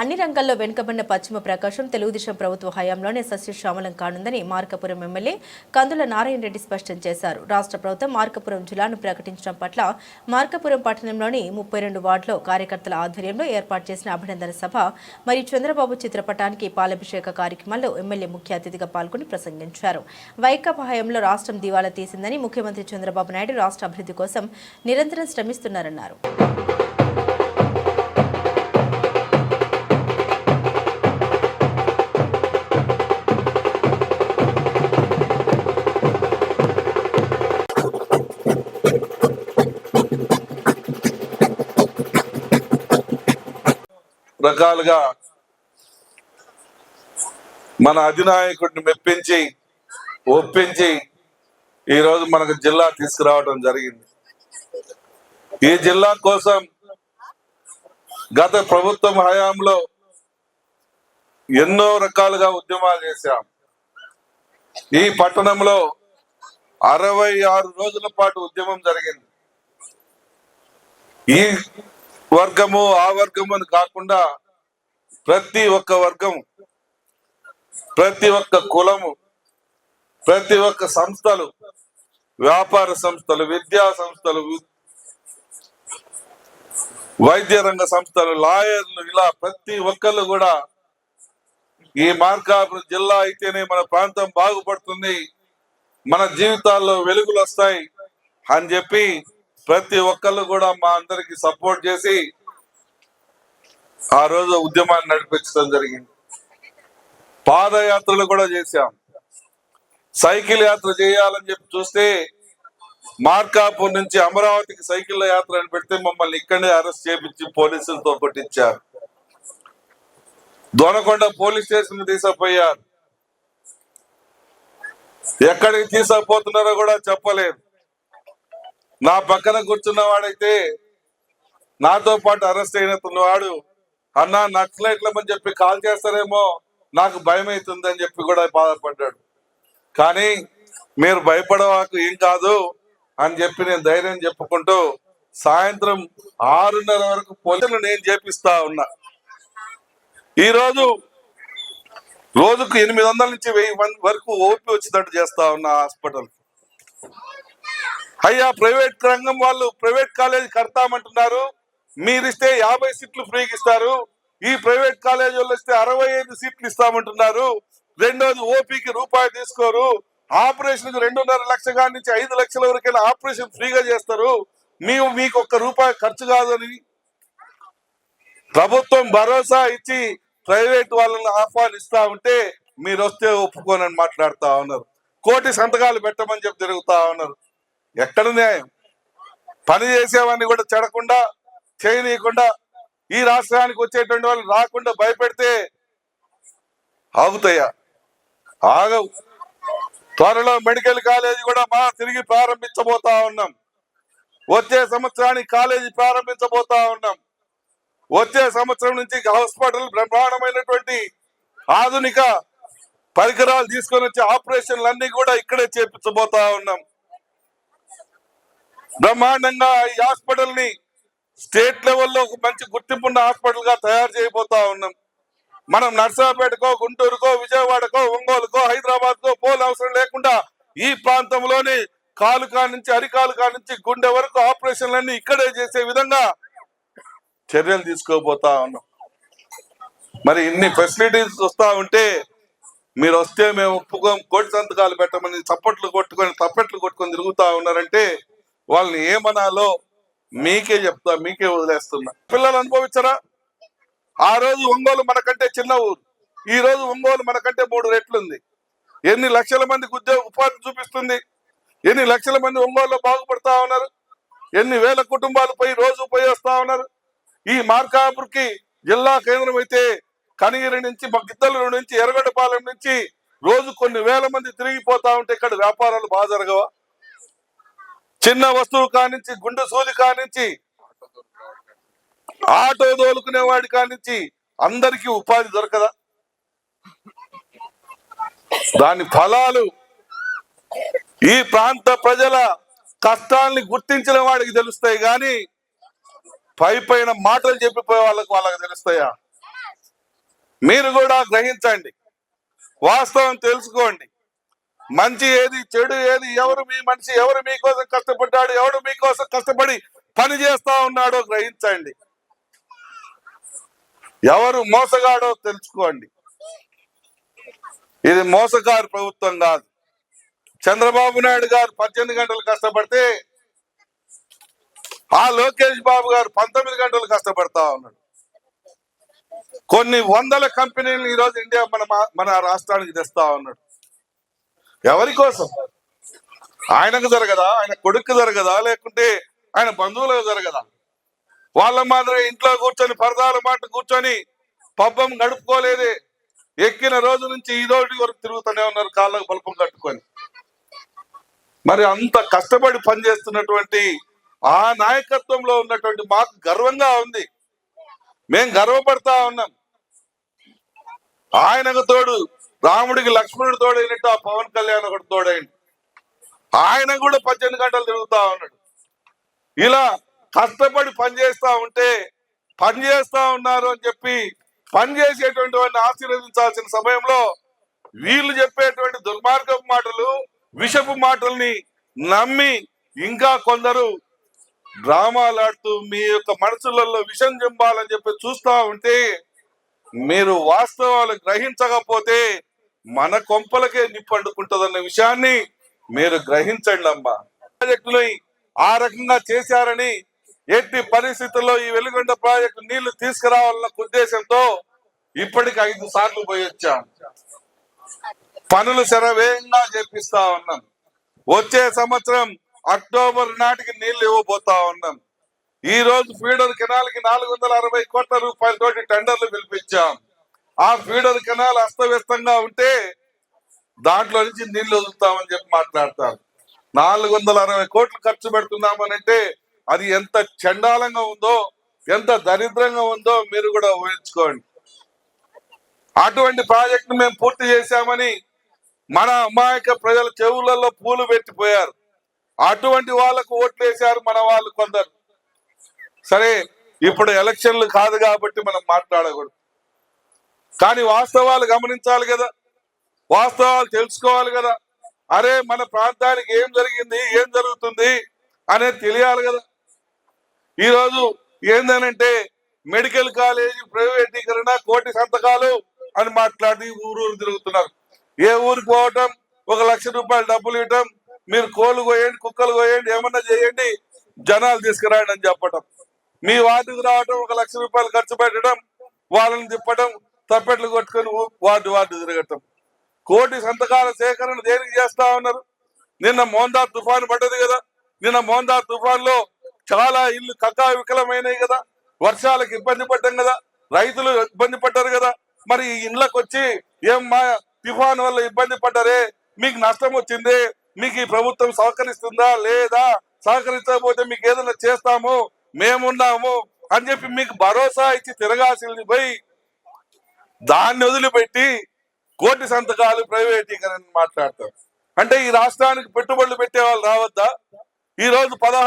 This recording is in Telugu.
అన్ని రంగాల్లో వెనుకబడిన పశ్చిమ ప్రకాశం తెలుగుదేశం ప్రభుత్వ హయాంలోనే సస్యశ్యామలం కానుందని మార్కపురం ఎమ్మెల్యే కందుల నారాయణ రెడ్డి స్పష్టం చేశారు. రాష్ట్ర ప్రభుత్వం మార్కపురం జిల్లాను ప్రకటించడం పట్ల మార్కపురం పట్టణంలోని ముప్పై రెండు వార్డులో కార్యకర్తల ఆధ్వర్యంలో ఏర్పాటు చేసిన అభినందన సభ మరియు చంద్రబాబు చిత్రపటానికి పాలాభిషేక కార్యక్రమాల్లో ఎమ్మెల్యే ముఖ్య అతిథిగా పాల్గొని ప్రసంగించారు. వైకాపా హయాంలో రాష్ట్రం దివాలా తీసిందని ముఖ్యమంత్రి చంద్రబాబు నాయుడు రాష్ట్ర అభివృద్ధి కోసం నిరంతరం శ్రమిస్తున్నారన్నారు. రకాలుగా మన అధినాయకుడిని మెప్పించి ఒప్పించి ఈరోజు మనకు జిల్లా తీసుకురావడం జరిగింది. ఈ జిల్లా కోసం గత ప్రభుత్వం హయాంలో ఎన్నో రకాలుగా ఉద్యమాలు చేశాం. ఈ పట్టణంలో అరవై ఆరు రోజుల పాటు ఉద్యమం జరిగింది. ఈ వర్గము ఆ వర్గము అని కాకుండా ప్రతి ఒక్క వర్గం ప్రతి ఒక్క కులము ప్రతి ఒక్క సంస్థలు వ్యాపార సంస్థలు విద్యా సంస్థలు వైద్య రంగ సంస్థలు లాయర్లు ఇలా ప్రతి ఒక్కళ్ళు కూడా ఈ మార్కాపురం జిల్లా అయితేనే మన ప్రాంతం బాగుపడుతుంది మన జీవితాల్లో వెలుగులు వస్తాయి అని చెప్పి ప్రతి ఒక్కళ్ళు కూడా మా అందరికి సపోర్ట్ చేసి ఆ రోజు ఉద్యమాన్ని నడిపించడం జరిగింది. పాదయాత్రలు కూడా చేశాం. సైకిల్ యాత్ర చేయాలని చెప్పి చూస్తే మార్కాపూర్ నుంచి అమరావతికి సైకిల్ యాత్ర అని పెడితే మమ్మల్ని ఇక్కడే అరెస్ట్ చేపించి పోలీసులతో కొట్టించారు. దొనకొండ పోలీస్ స్టేషన్ తీసుకుపోయారు. ఎక్కడికి తీసుకుపోతున్నారో కూడా చెప్పలేదు. నా పక్కన కూర్చున్న వాడైతే నాతో పాటు అరెస్ట్ అయిన వాడు అన్నా నక్సలైట్లమని చెప్పి కాల్ చేస్తారేమో నాకు భయం అవుతుంది అని చెప్పి కూడా బాధపడ్డాడు. కానీ మీరు భయపడవాకు ఏం కాదు అని చెప్పి నేను ధైర్యం చెప్పుకుంటూ సాయంత్రం ఆరున్నర వరకు పోలీసులు నేను చేపిస్తా ఉన్నా. ఈరోజు రోజుకు ఎనిమిది వందల నుంచి వెయ్యి మంది వరకు ఓపి వచ్చేటట్టు చేస్తా ఉన్నా హాస్పిటల్ అయ్యా ప్రైవేట్ రంగం వాళ్ళు ప్రైవేట్ కాలేజ్ కడతామంటున్నారు. మీరిస్తే యాభై సీట్లు ఫ్రీకి ఇస్తారు. ఈ ప్రైవేట్ కాలేజ్ వాళ్ళు ఇస్తే అరవై ఐదు సీట్లు ఇస్తామంటున్నారు. రెండోది ఓపీకి రూపాయి తీసుకోరు. ఆపరేషన్కి రెండున్నర లక్ష కాడి నుంచి ఐదు లక్షల వరకైనా ఆపరేషన్ ఫ్రీగా చేస్తారు. మేము మీకు ఒక్క రూపాయి ఖర్చు కాదని ప్రభుత్వం భరోసా ఇచ్చి ప్రైవేట్ వాళ్ళని ఆహ్వానిస్తా ఉంటే మీరు వస్తే ఒప్పుకోనని మాట్లాడుతా ఉన్నారు. కోటి సంతకాలు పెట్టమని చెప్పి తిరుగుతా ఉన్నారు. ఎక్కడ న్యాయం? పని చేసేవాడిని కూడా చెడకుండా చేయనీయకుండా ఈ రాష్ట్రానికి వచ్చేటువంటి వాళ్ళు రాకుండా భయపెడితే ఆగుతాయా? ఆగవు. త్వరలో మెడికల్ కాలేజీ కూడా మా తిరిగి ప్రారంభించబోతా ఉన్నాం. వచ్చే సంవత్సరానికి కాలేజీ ప్రారంభించబోతా ఉన్నాం. వచ్చే సంవత్సరం నుంచి హాస్పిటల్ బ్రహ్మాండమైనటువంటి ఆధునిక పరికరాలు తీసుకొని వచ్చే ఆపరేషన్లు అన్ని కూడా ఇక్కడే చేపించబోతా ఉన్నాం. బ్రహ్మాండంగా ఈ హాస్పిటల్ని స్టేట్ లెవెల్లో ఒక మంచి గుర్తింపున్న హాస్పిటల్గా తయారు చేయబోతా ఉన్నాం. మనం నర్సాపేటకో గుంటూరుకో విజయవాడకో ఒంగోలుకో హైదరాబాద్ కో పోలు అవసరం లేకుండా ఈ ప్రాంతంలోని కాలు నుంచి అరికాలు నుంచి గుండె వరకు ఆపరేషన్లన్నీ ఇక్కడే చేసే విధంగా చర్యలు తీసుకోబోతా ఉన్నాం. మరి ఇన్ని ఫెసిలిటీస్ వస్తా ఉంటే మీరు వస్తే మేము ఒప్పుకోం కోటి సంతకాలు పెట్టమని చప్పట్లు కొట్టుకొని తప్పట్లు కొట్టుకొని తిరుగుతా ఉన్నారంటే వాళ్ళని ఏమనాలో మీకే చెప్తా మీకే వదిలేస్తున్నా. పిల్లలు అనుభవించరా? ఆ రోజు ఒంగోలు మనకంటే చిన్న ఊరు. ఈ రోజు ఒంగోలు మనకంటే మూడు రెట్లుంది. ఎన్ని లక్షల మందికి ఉద్యోగ ఉపాధి చూపిస్తుంది? ఎన్ని లక్షల మంది ఒంగోలులో బాగుపడతా ఉన్నారు? ఎన్ని వేల కుటుంబాలు పోయి రోజు పోయి వస్తా ఉన్నారు? ఈ మార్కాపురికి జిల్లా కేంద్రం అయితే కనిగిరి నుంచి గిద్దల నుంచి ఎర్రగడ్డపాలెం నుంచి రోజు కొన్ని వేల మంది తిరిగిపోతా ఉంటే ఇక్కడ వ్యాపారాలు బాగా జరగవా? చిన్న వస్తువు కానించి గుండె సూది కానించి ఆటో దోలుకునే వాడి కానించి అందరికీ ఉపాధి దొరకదా? దాని ఫలాలు ఈ ప్రాంత ప్రజల కష్టాల్ని గుర్తించిన వాడికి తెలుస్తాయి గాని పై పైన మాటలు చెప్పిపోయే వాళ్ళకి వాళ్ళకి తెలుస్తాయా? మీరు కూడా గ్రహించండి. వాస్తవం తెలుసుకోండి. మంచి ఏది చెడు ఏది ఎవరు మీ మనిషి ఎవరు మీకోసం కోసం మీకోసం కష్టపడి పని చేస్తా ఉన్నాడో గ్రహించండి. ఎవరు మోసగాడో తెలుసుకోండి. ఇది మోసగారు ప్రభుత్వం కాదు. చంద్రబాబు నాయుడు గారు పద్దెనిమిది గంటలు కష్టపడితే ఆ లోకేష్ బాబు గారు పంతొమ్మిది గంటలు కష్టపడతా ఉన్నాడు. కొన్ని వందల కంపెనీలు ఈ రోజు ఇండియా మన మన రాష్ట్రానికి తెస్తా ఉన్నాడు. ఎవరి కోసం? ఆయనకు జరగదా? ఆయన కొడుకు జరగదా? లేకుంటే ఆయన బంధువులకు జరగదా? వాళ్ళ మాదిరి ఇంట్లో కూర్చొని పరదాల మాట కూర్చొని పబ్బం గడుపుకోలేదే. ఎక్కిన రోజు నుంచి ఈ వరకు తిరుగుతూనే ఉన్నారు కాళ్ళకు బల్పం కట్టుకొని. మరి అంత కష్టపడి పనిచేస్తున్నటువంటి ఆ నాయకత్వంలో ఉన్నటువంటి మాకు గర్వంగా ఉంది. మేం గర్వపడతా ఉన్నాం. ఆయనకు తోడు రాముడికి లక్ష్మణుడు తోడైనట్టు ఆ పవన్ కళ్యాణ్ ఒకటి తోడైంది ఆయన కూడా పద్దెనిమిది గంటలు తిరుగుతా ఉన్నాడు. ఇలా కష్టపడి పనిచేస్తా ఉంటే పని చేస్తా ఉన్నారు అని చెప్పి పని చేసేటువంటి వాడిని ఆశీర్వదించాల్సిన సమయంలో వీళ్ళు చెప్పేటువంటి దుర్మార్గపు మాటలు విషపు మాటల్ని నమ్మి ఇంకా కొందరు డ్రామాలాడుతూ మీ యొక్క మనసులలో విషం చెంపాలని చెప్పి చూస్తా ఉంటే మీరు వాస్తవాలు గ్రహించకపోతే మన కొంపలకే నిప్పండుకుంటుందన్న విషయాన్ని మీరు గ్రహించండి అమ్మా ప్రాజెక్టుని ఆ రకంగా చేశారని ఎట్టి పరిస్థితుల్లో ఈ వెలుగొండ ప్రాజెక్టు నీళ్ళు తీసుకురావాలన్న ఉద్దేశంతో ఇప్పటికి ఐదు సార్లు పోయి వచ్చాం. పనులు శరవేగంగా చేపిస్తా ఉన్నాం. వచ్చే సంవత్సరం అక్టోబర్ నాటికి నీళ్ళు ఇవ్వబోతా ఉన్నాం. ఈ రోజు ఫీడర్ కెనాల్కి నాలుగు వందల అరవై కోట్ల రూపాయలతోటి టెండర్లు పిలిపించాం. ఆ ఫీడర్ కెనాల్ అస్తవ్యస్తంగా ఉంటే దాంట్లో నుంచి నీళ్ళు వదులుతామని చెప్పి మాట్లాడతారు. నాలుగు వందల అరవై కోట్లు ఖర్చు పెడుతున్నామని అంటే అది ఎంత చండాలంగా ఉందో ఎంత దరిద్రంగా ఉందో మీరు కూడా ఊహించుకోండి. అటువంటి ప్రాజెక్ట్ మేము పూర్తి చేశామని మన అమాయక ప్రజల చెవులలో పూలు పెట్టిపోయారు. అటువంటి వాళ్ళకు ఓట్లు వేశారు మన వాళ్ళు కొందరు. సరే ఇప్పుడు ఎలక్షన్లు కాదు కాబట్టి మనం మాట్లాడకూడదు. కానీ వాస్తవాలు గమనించాలి కదా. వాస్తవాలు తెలుసుకోవాలి కదా. అరే మన ప్రాంతానికి ఏం జరిగింది ఏం జరుగుతుంది అనేది తెలియాలి కదా. ఈరోజు ఏందనంటే మెడికల్ కాలేజీ ప్రైవేటీకరణ కోటి సంతకాలు అని మాట్లాడి ఊరూరు తిరుగుతున్నారు. ఏ ఊరికి పోవటం ఒక లక్ష రూపాయలు డబ్బులు ఇవ్వటం మీరు కోళ్ళు కోయండి కుక్కలు కోయండి ఏమన్నా చేయండి జనాలు తీసుకురాయండి అని చెప్పటం. మీ వార్డుకు రావటం ఒక లక్ష రూపాయలు ఖర్చు పెట్టడం వాళ్ళని తిప్పటం తప్పెట్లు కొట్టుకొని వార్డు వార్డు తిరగటం. కోటి సంతకాల సేకరణ దేనికి చేస్తా ఉన్నారు? నిన్న మోందార్ తుఫాన్ పడ్డది కదా. నిన్న మోందార్ తుఫాన్లో చాలా ఇల్లు కకా వికలమైనవి కదా. వర్షాలకు ఇబ్బంది పడ్డాం కదా. రైతులు ఇబ్బంది పడ్డారు కదా. మరి ఈ వచ్చి ఏం మా తుఫాన్ వల్ల ఇబ్బంది పడ్డారే? మీకు నష్టం వచ్చింది? మీకు ఈ ప్రభుత్వం సహకరిస్తుందా? లేదా? సహకరించకపోతే మీకు ఏదైనా చేస్తాము? మేమున్నాము అని చెప్పి మీకు భరోసా ఇచ్చి తిరగాల్సింది పోయి దాన్ని వదిలిపెట్టి కోటి సంతకాలు ప్రైవేటీకరణ మాట్లాడతారు. అంటే ఈ రాష్ట్రానికి పెట్టుబడులు పెట్టే వాళ్ళు రావద్దా? ఈ రోజు పదహారు